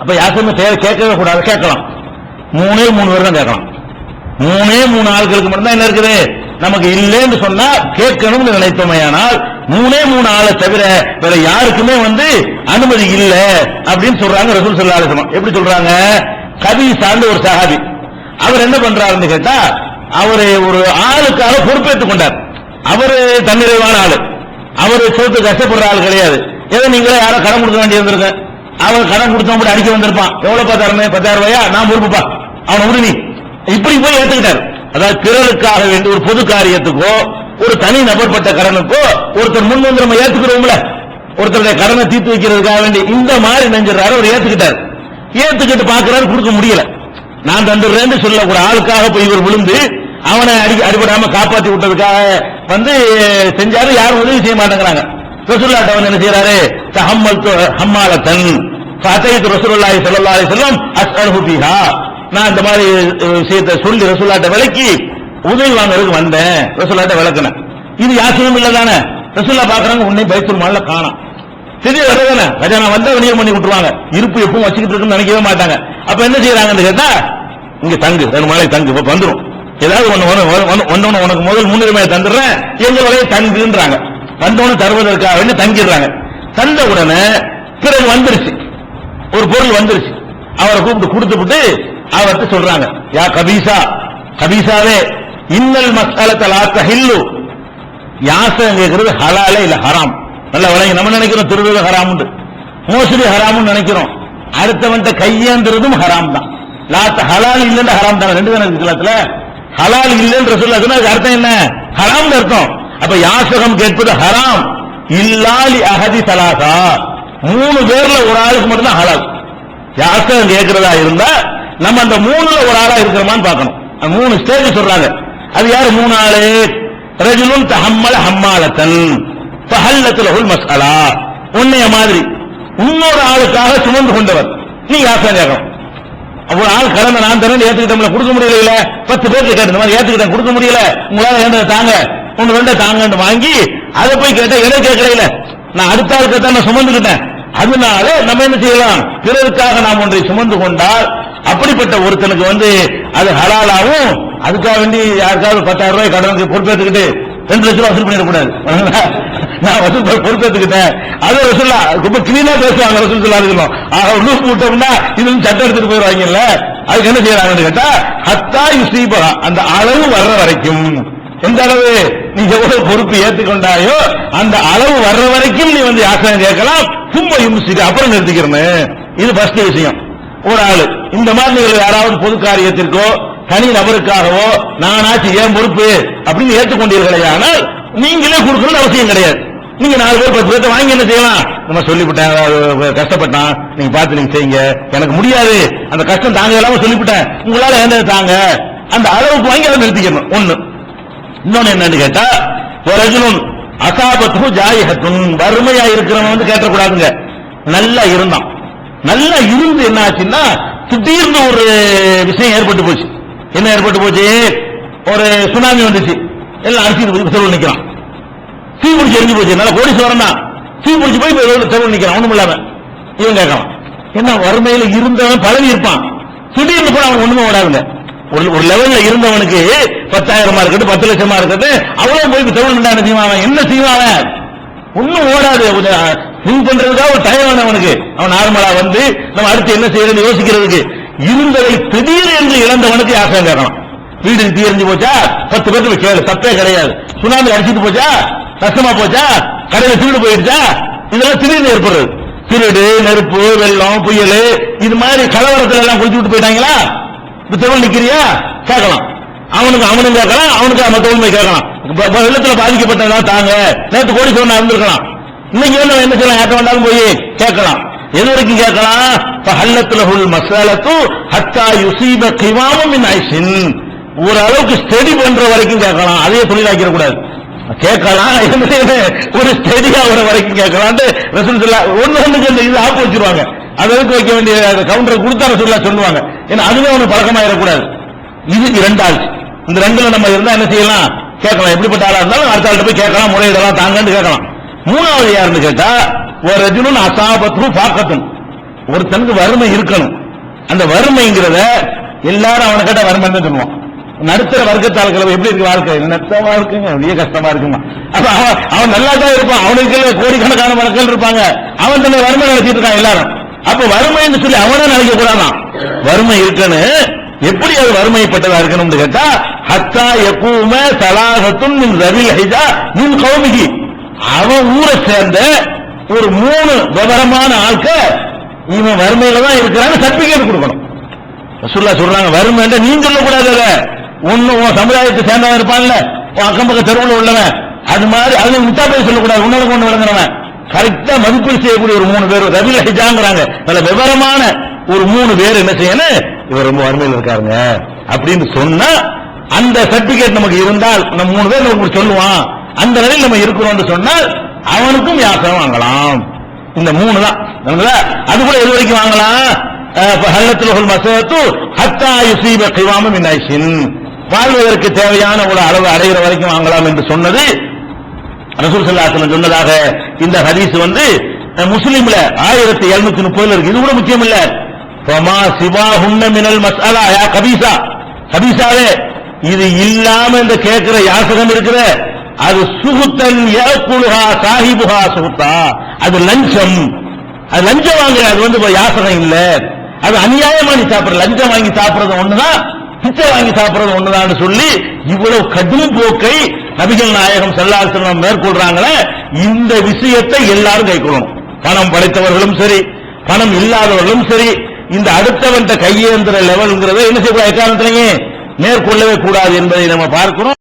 அப்ப யாருமே தேவை கேட்கவே கூடாது. கேட்கலாம். மூணே மூணு பேர் தான் கேட்கலாம். மூணே மூணு ஆட்களுக்கு மட்டும்தான் என்ன இருக்குது? நமக்கு இல்லைன்னு சொன்னா கேட்கணும்னு நினைத்தோமையானால் மூணே மூணு ஆளை தவிர வேற யாருக்குமே வந்து அனுமதி இல்லை அப்படின்னு சொல்றாங்க ரசூல் ஸல்லல்லாஹு எப்படி சொல்றாங்க? கவி சார்ந்த ஒரு சஹாபி. அவர் என்ன பண்றாருன்னு கேட்டா அவரு ஒரு ஆளுக்காக பொறுப்பேற்றுக் கொண்டார். அவரு தன்னிறைவான ஆளு. அவரு சொத்து கஷ்டப்படுற ஆள் கிடையாது. ஏதோ நீங்களே யாரோ கடன் கொடுக்க வேண்டியிருந்திருக்கேன் அவன் கடன் கொடுத்தவன் கூட அடிக்க வந்திருப்பான். எவ்வளவு பார்த்தாருமே பத்தாயிரம்? ரூபாயா நான் பொறுப்புப்பா. அவனை விடு இப்படி போய் ஏத்துக்கிட்டாரு அதாவது பிறருக்காக வேண்டி ஒரு பொது காரியத்துக்கோ ஒரு தனி நபர்பட்ட கடனுக்கோ ஒருத்தர் முன் வந்து நம்ம ஏத்துக்கிறோம்ல. ஒருத்தருடைய கடனை தீர்த்து வைக்கிறதுக்காக வேண்டி இந்த மாதிரி நெஞ்சிடறாரு அவர் ஏத்துக்கிட்டாரு. ஏத்துக்கிட்டு பாக்குறாரு கொடுக்க முடியல. நான் தந்துடுறேன்னு சொல்ல ஒரு ஆளுக்காக போய் இவர் விழுந்து அவனை அடி அடிபடாம காப்பாத்தி விட்டதுக்காக வந்து செஞ்சாரு யாரும் உதவி செய்ய மாட்டேங்கிறாங்க. ரசூல்லாட்ட வந்து என்ன செய்யறாரு ஹம்மால ஹம்மாலத்தன். ஃபதைத் ரசூலுல்லாஹி ஸல்லல்லாஹு அலைஹி வஸல்லம் அஸ்அலுஹு பிஹா நான் இந்த மாதிரி அஹ், விஷயத்தை சொல்லி ரசூல்லாட்ட விளக்கி உதவி வாங்குறதுக்கு வந்தேன். ரசூல்லாட்ட விளக்குனேன். இது யாசியம் இல்ல தானே ரசூல்லா பாக்குறாங்க உன்னை பைத்துல் மால்ல காணோம். திடீர் வரதானே கஜானா வந்தா விநியோகம் பண்ணி விட்டுருவாங்க இருப்பு எப்பவும் வச்சுக்கிட்டு இருக்குன்னு நினைக்கவே மாட்டாங்க. அப்ப என்ன செய்யறாங்கன்னு கேட்டா இங்க தங்கு ரெண்டு மலை தங்கு இப்ப வந்துடும் ஏதாவது ஒண்ணு ஒண்ணு உனக்கு முதல் முன்னுரிமையை தந்துடுறேன். எங்க வரைய தங்குன்றாங்க. வந்தவனு தருவதற்காக வேண்டி தங்கிடுறாங்க. தந்த உடனே பிறகு வந்துருச்சு. வந்துருச்சு. அவரை கூப்பிட்டு கொடுத்துட்டு அவர்கிட்ட சொல்றாங்க யா கபீசா கபீசாவே இன்னல் மசாலத்தல் ஆத்த ஹில்லு யாசகம் கேட்கறது ஹலாலே இல்ல ஹராம். நல்லா வழங்கி நம்ம நினைக்கிறோம் திருடுறது ஹராம் மோசடி ஹராம்னு நினைக்கிறோம். அடுத்தவன்ட்ட கையேந்துறதும் ஹராம் தான். லாத்த ஹலால் இல்லைன்னு ஹராம் தான் ரெண்டு தானே இருக்கு இஸ்லாத்துல ஹலால் இல்லைன்ற சொல்ல அதுக்கு அர்த்தம் என்ன? ஹராம்னு அர்த்தம். அப்ப யாசகம் கேட்பது ஹராம். இல்லாலி அகதி சலாசா. மூணு பேர்ல ஒரு ஆளுக்கு மட்டும்தான் ஹலால். யாசகம் கேட்கிறதா இருந்தா நம்ம அந்த மூணுல ஒரு ஆளா இருக்கிறோமான்னு பார்க்கணும். அந்த மூணு ஸ்டேஜ் சொல்றாங்க. அது யாரு? மூணு ஆளு. ரஜுலுன் தஹம்மல ஹம்மாலத்தன். ஃபஹல்லத்துலஹுல் மசாலா உன்னைய மாதிரி. இன்னொரு ஆளுக்காக சுமந்து கொண்டவர். நீ யாசகம் கேட்கணும்? ஒரு ஆள் கடந்த நான் தரேன் ஏத்துக்கிட்டோம்ல கொடுக்க முடியல பத்து பேருக்கு கேட்டு இந்த மாதிரி ஏத்துக்கிட்டேன் கொடுக்க முடியல. உங்களால ஏண்டதை தாங்க? ஒன்று ரெண்ட தாங்கன்னு வாங்கி அதை போய் கேட்டா எதை கேட்கல நான் அடுத்த ஆளுக்கு தான் நான் சுமந்துக்கிட்டேன். அதனால நம்ம என்ன செய்யலாம்? பிறருக்காக நாம் ஒன்றை சுமந்து கொண்டால் அப்படிப்பட்ட ஒருத்தனுக்கு வந்து அது ஹலாலாவும் அதுக்காக வேண்டி யாருக்காவது பத்தாயிரம் ரூபாய் கடனுக்கு பொறுப்பேற்றுக்கிட்டு ரெண்டு லட்சம் ரூபாய் வசூல் பண்ணிடக்கூடாது. நான் வசூல் பொறுப்பேற்றுக்கிட்டேன். அது வசூலா ரொம்ப கிளீனா பேசுவாங்க வசூல் சொல்லா இருக்கணும் ஆக லூப் விட்டோம்னா இது சட்டம் எடுத்துட்டு போயிடுவாங்கல்ல. அதுக்கு என்ன செய்யறாங்கன்னு கேட்டா ஹத்தா யுசீபா அந்த அளவு வர்ற வரைக்கும். எந்த அளவு நீ எவ்வளவு பொறுப்பு ஏத்துக்கொண்டாயோ அந்த அளவு வர்ற வரைக்கும் நீ வந்து யாசனம் கேட்கலாம். சும்மா யும்சிக்கு அப்புறம் நிறுத்திக்கிறேன்னு. இது ஃபர்ஸ்ட் விஷயம். ஒரு ஆளு இந்த மாதிரி நீங்கள் யாராவது பொது காரியத்திற்கோ தனி நபருக்காகவோ நானாச்சு ஏன் பொறுப்பு அப்படின்னு ஏற்றுக்கொண்டீர்களே ஆனால் நீங்களே கொடுக்கணும்னு அவசியம் கிடையாது. நீங்க நாலு பேர் பத்து பேர்த்த வாங்கி என்ன செய்யலாம்? நம்ம சொல்லிவிட்டேன் கஷ்டப்பட்டான். நீங்க பார்த்து நீங்க செய்யுங்க. எனக்கு முடியாது. அந்த கஷ்டம் தாங்க இல்லாம சொல்லிவிட்டேன். உங்களால என்ன தாங்க? அந்த அளவுக்கு வாங்கி அதை நிறுத்திக்கணும். ஒண்ணு. இன்னொன்னு என்னன்னு கேட்டா ரஜுனும் அசாபத்தும் ஜாயகத்தும் வறுமையா இருக்கிறவன் வந்து கேட்டக்கூடாதுங்க. நல்லா இருந்தான். நல்லா இருந்து என்ன ஆச்சுன்னா திடீர்னு ஒரு விஷயம் ஏற்பட்டு போச்சு. என்ன ஏற்பட்டு போச்சு? ஒரு சுனாமி வந்துச்சு. எல்லாம் அரிசி தெருவில் நிக்கிறான். சீ பிடிச்சி எரிஞ்சு போச்சு. நல்லா கோடீஸ்வரன் தான். சீ பிடிச்சி போய் இப்ப தெருவில் நிக்கிறான். ஒண்ணும் இல்லாம. இவன் கேட்கலாம் என்ன வறுமையில இருந்தவன் பழகி இருப்பான். திடீர்னு கூட அவன் ஒண்ணுமே ஓடாதுங்க. ஒரு ஒரு லெவல்ல இருந்தவனுக்கு பத்தாயிரமா இருக்கட்டும் பத்து லட்சமா இருக்கட்டும் அவ்வளவு போய் தெருவில் என்ன செய்வான் அவன்? என்ன செய்வான் அவன்? ஒண்ணும் ஓடாது. திங்க் பண்றதுக்காக ஒரு டைம் வேணும் அவனுக்கு. அவன் நார்மலா வந்து நம்ம அடுத்து என்ன செய்யறதுன்னு யோசிக்கிறதுக்கு. இருந்ததை திடீர் என்று இழந்தவனுக்கு யாசகம் கேட்கணும் வீடு தீ போச்சா? பத்து பேருக்கு கேளு. தப்பே கிடையாது. சுனாமி அடிச்சிட்டு போச்சா? கஷ்டமா போச்சா? கடையில திருடு போயிடுச்சா? இதெல்லாம் திடீர்னு ஏற்படுறது. திருடு நெருப்பு வெள்ளம் புயல் இது மாதிரி கலவரத்துல எல்லாம் குளிச்சு விட்டு போயிட்டாங்களா? இப்ப நிக்கிறியா? கேட்கலாம். அவனுக்கு அவனும் கேட்கலாம் அவனுக்கு மற்றவங்களுமே கேட்கலாம். வெள்ளத்துல பாதிக்கப்பட்டதா தாங்க. நேற்று கோடி சொன்னா இருந்திருக்கலாம். இன்னைக்கு என்ன என்ன செய்யலாம்? யார்ட்ட வேண்டாலும் போய் கேட்கலாம். எது வரைக்கும் கேட்கலாம்? ஹல்லத்துல ஹுல் மசாலத்து ஹத்தா யுசீப கிவாமும் இன் ஐசின் ஓரளவுக்கு ஸ்டடி பண்ற வரைக்கும் கேட்கலாம். அதையே தொழிலாக்கிட கூடாது கேட்கலாம். என்ன ஒரு ஸ்டடி ஆகிற வரைக்கும் கேட்கலான்ட்டு ரசூல் சொல்லா ஒண்ணு இது ஆப்பு வச்சிருவாங்க. அது வைக்க வேண்டிய கவுண்டரை கொடுத்தா ரசூல்லா சொல்லுவாங்க. ஏன்னா அதுவே அவனுக்கு பழக்கமாயிடக்கூடாது இது ரெண்டாள் இந்த ரெண்டுல நம்ம இருந்தா என்ன செய்யலாம்? கேட்கலாம். எப்படிப்பட்ட ஆளா இருந்தாலும் அடுத்த ஆள்கிட்ட போய் கேட்கலாம். முறையிடலாம் தாங்கன்னு கேட்கலாம். மூணாவது யாருன்னு கேட்டா ஒரு ரஜினும் அசாபத்தும் பாக்கத்தும் ஒருத்தனுக்கு வறுமை இருக்கணும். அந்த வறுமைங்கிறத எல்லாரும் அவனை கேட்ட வறுமை தான் சொல்லுவான். நடுத்தர வர்க்கத்தாளுக்கு எப்படி இருக்கு வாழ்க்கை? நத்தமா இருக்குங்க. அப்படியே கஷ்டமா இருக்குங்க. அப்ப அவன் அவன் நல்லா தான் இருப்பான். அவனுக்கு கோடிக்கணக்கான மக்கள் இருப்பாங்க. அவன் தன்னை வறுமை நடத்திட்டு இருக்கான் எல்லாரும். அப்ப வறுமைன்னு சொல்லி அவனே நினைக்க கூடாதான். வறுமை இருக்குன்னு எப்படி அது வறுமைப்பட்டதா இருக்கணும்னு கேட்டா ஹத்தா எப்பவும சலாகத்தும் நின் ரவி ஹைதா நின் கௌமிகி அவன் ஊரை சேர்ந்த ஒரு மூணு விவரமான ஆட்க இவன் வறுமையில தான் இருக்கிறான்னு சர்டிபிகேட் கொடுக்கணும். ரசூல்லா சொல்றாங்க வறுமை நீ சொல்லக்கூடாது அதை. ஒண்ணு உன் சமுதாயத்தை சேர்ந்தவன் இருப்பான்ல உன் அக்கம் பக்கம் தெருவில் உள்ளவன். அது மாதிரி அதுல முத்தா போய் சொல்லக்கூடாது உன்னோட கொண்டு விளங்குறவன் கரெக்டா மதிப்பீடு செய்யக்கூடிய ஒரு மூணு பேர் ரவி ஹிஜாங்கிறாங்க. நல்ல விவரமான ஒரு மூணு பேர் என்ன செய்யணும்? இவர் ரொம்ப வறுமையில் இருக்காருங்க. அப்படின்னு சொன்னா அந்த சர்டிபிகேட் நமக்கு இருந்தால் நம்ம மூணு பேர் நமக்கு சொல்லுவான். அந்த நிலையில் நம்ம இருக்கிறோம்னு சொன்னால் அவனுக்கும் யாசகம் வாங்கலாம். இந்த மூணு தான். அது கூட எது வரைக்கும் வாங்கலாம்? ஹல்லத்தில் மசத்து ஹத்தா யுசீப கிவாம வாழ்வதற்கு தேவையான ஒரு அளவு அடைகிற வரைக்கும் வாங்கலாம் என்று சொன்னது ரசூல் சல்லாசலம் சொன்னதாக இந்த ஹதீஸ் வந்து முஸ்லீம்ல ஆயிரத்தி எழுநூத்தி முப்பதுல இருக்கு. இது கூட முக்கியம் இல்ல. சிவா ஹுன்ன மினல் மசாலா யா கபீசா. கபீசாவே இது இல்லாம இந்த கேட்கிற யாசகம் இருக்கிற அது சுகுத்தன் ஏக்குலுஹா சாஹிபுஹா சுகுத்தா. அது லஞ்சம். அது லஞ்சம் வாங்குற அது வந்து யாசகம் இல்ல. அது அநியாயமா நீ சாப்பிடுற லஞ்சம் வாங்கி சாப்பிடுறது ஒண்ணுதான் பிச்சை வாங்கி சாப்பிடுறது ஒண்ணுதான் சொல்லி இவ்வளவு கடும் போக்கை நபிகள் நாயகம் செல்லாசனம் மேற்கொள்றாங்களே இந்த விஷயத்தை எல்லாரும் கைக்கொள்ளணும் பணம் படைத்தவர்களும் சரி பணம் இல்லாதவர்களும் சரி இந்த அடுத்தவன் கையேந்திர லெவல்ங்கிறத என்ன செய்ய எக்காரணத்திலேயே? மேற்கொள்ளவே கூடாது என்பதை நம்ம பார்க்கிறோம்